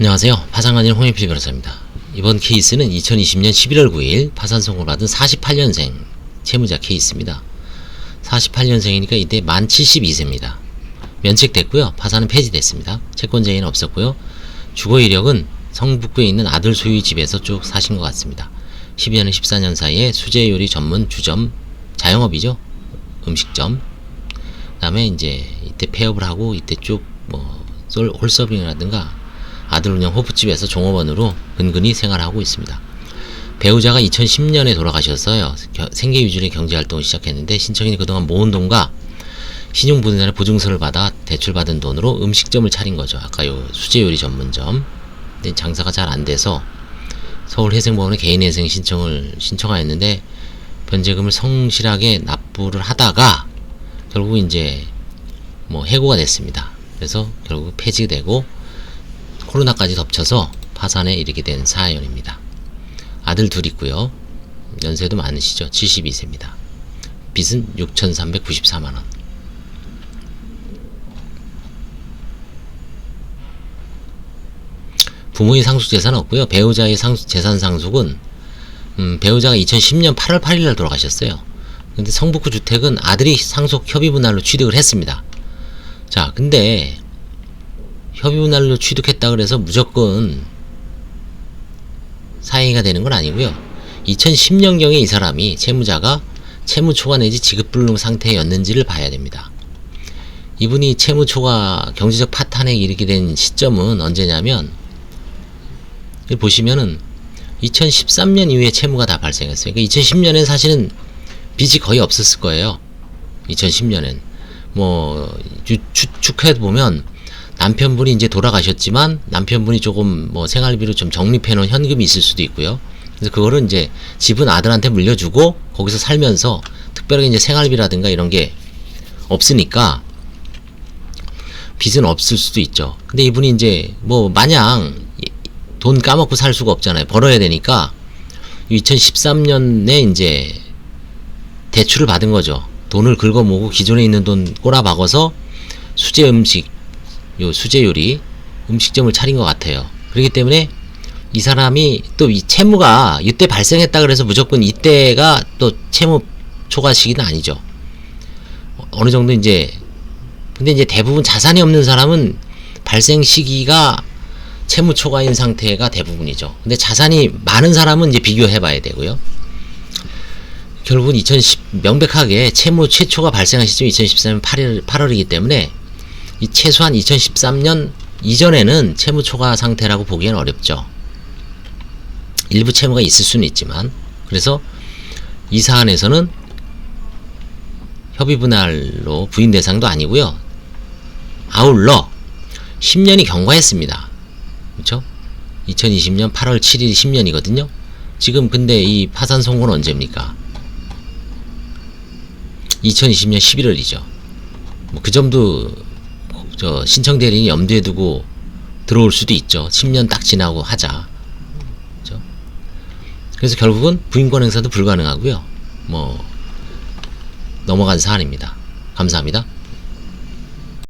안녕하세요. 파산관인 홍현필 변호사입니다. 이번 케이스는 2020년 11월 9일 파산 선고를 받은 48년생 채무자 케이스입니다. 48년생이니까 이때 만 72세입니다. 면책됐고요. 파산은 폐지됐습니다. 채권쟁이는 없었고요. 주거 이력은 성북구에 있는 아들 소유 집에서 쭉 사신 것 같습니다. 12년 14년 사이에 수제 요리 전문 주점 자영업이죠. 음식점. 그다음에 이제 이때 폐업을 하고 이때 쭉뭐 홀서빙이라든가 아들 운영 호프집에서 종업원으로 근근히 생활하고 있습니다. 배우자가 2010년에 돌아가셨어요. 겨- 생계 유지의 경제 활동을 시작했는데 신청인이 그동안 모은 돈과 신용분할의 보증서를 받아 대출받은 돈으로 음식점을 차린 거죠. 아까 요 수제 요리 전문점. 근데 장사가 잘 안 돼서 서울 회생법원에 개인회생 신청을 신청하였는데 변제금을 성실하게 납부를 하다가 결국 이제 뭐 해고가 됐습니다. 그래서 결국 폐지되고 코로나까지 덮쳐서 파산에 이르게 된 사연입니다. 아들 둘 있고요. 연세도 많으시죠. 72세입니다. 빚은 6,394만 원. 부모의 상속 재산은 없고요. 배우자의 상속, 재산 상속은 음, 배우자가 2010년 8월 8일 날 돌아가셨어요. 근데 성북구 주택은 아들이 상속 협의 분할로 취득을 했습니다. 자, 근데 협의 분할로 취득했다 그래서 무조건 사행위가 되는 건 아니고요. 2010년경에 이 사람이 채무자가 채무 초과 내지 지급 불능 상태였는지를 봐야 됩니다. 이분이 채무 초과 경제적 파탄에 이르게 된 시점은 언제냐면 보시면은 2013년 이후에 채무가 다 발생했어요. 그러니까 2010년엔 사실은 빚이 거의 없었을 거예요. 2010년엔 뭐 유- 추측해 보면 남편분이 이제 돌아가셨지만 남편분이 조금 뭐 생활비로 좀 적립해 놓은 현금이 있을 수도 있고요. 그래서 그거를 이제 집은 아들한테 물려주고 거기서 살면서 특별하게 이제 생활비라든가 이런 게 없으니까 빚은 없을 수도 있죠. 근데 이분이 이제 뭐 마냥 돈 까먹고 살 수가 없잖아요. 벌어야 되니까 2013년에 이제 대출을 받은 거죠. 돈을 긁어 모으고 기존에 있는 돈 꼬라박아서 수제 음식, 요 수제 요리 음식점을 차린 것 같아요. 그렇기 때문에 이 사람이 또 이 채무가 이때 발생했다 그래서 무조건 이때가 또 채무 초과 시기는 아니죠. 어- 어느 정도 이제 근데 이제 대부분 자산이 없는 사람은 발생 시기가 채무 초과인 상태가 대부분이죠. 근데 자산이 많은 사람은 이제 비교해 봐야 되고요. 결국은 2010 명백하게 채무 최초가 발생한 시점이 2013년 8월 8월이기 때문에 이 최소한 2013년 이전에는 채무 초과 상태라고 보기에는 어렵죠. 일부 채무가 있을 수는 있지만 그래서 이 사안에서는 협의 분할로 부인 대상도 아니고요. 아울러 10년이 경과했습니다. 그렇죠? 2020년 8월 7일 10년이거든요. 지금 근데 이 파산 선고는 언제입니까? 2020년 11월이죠. 뭐 그 점도 저 신청 대리인이 염두에 두고 들어올 수도 있죠. 10년 딱 지나고 하자. 그렇죠? 그래서 결국은 부인권 행사도 불가능하고요. 뭐 넘어간 사안입니다. 감사합니다.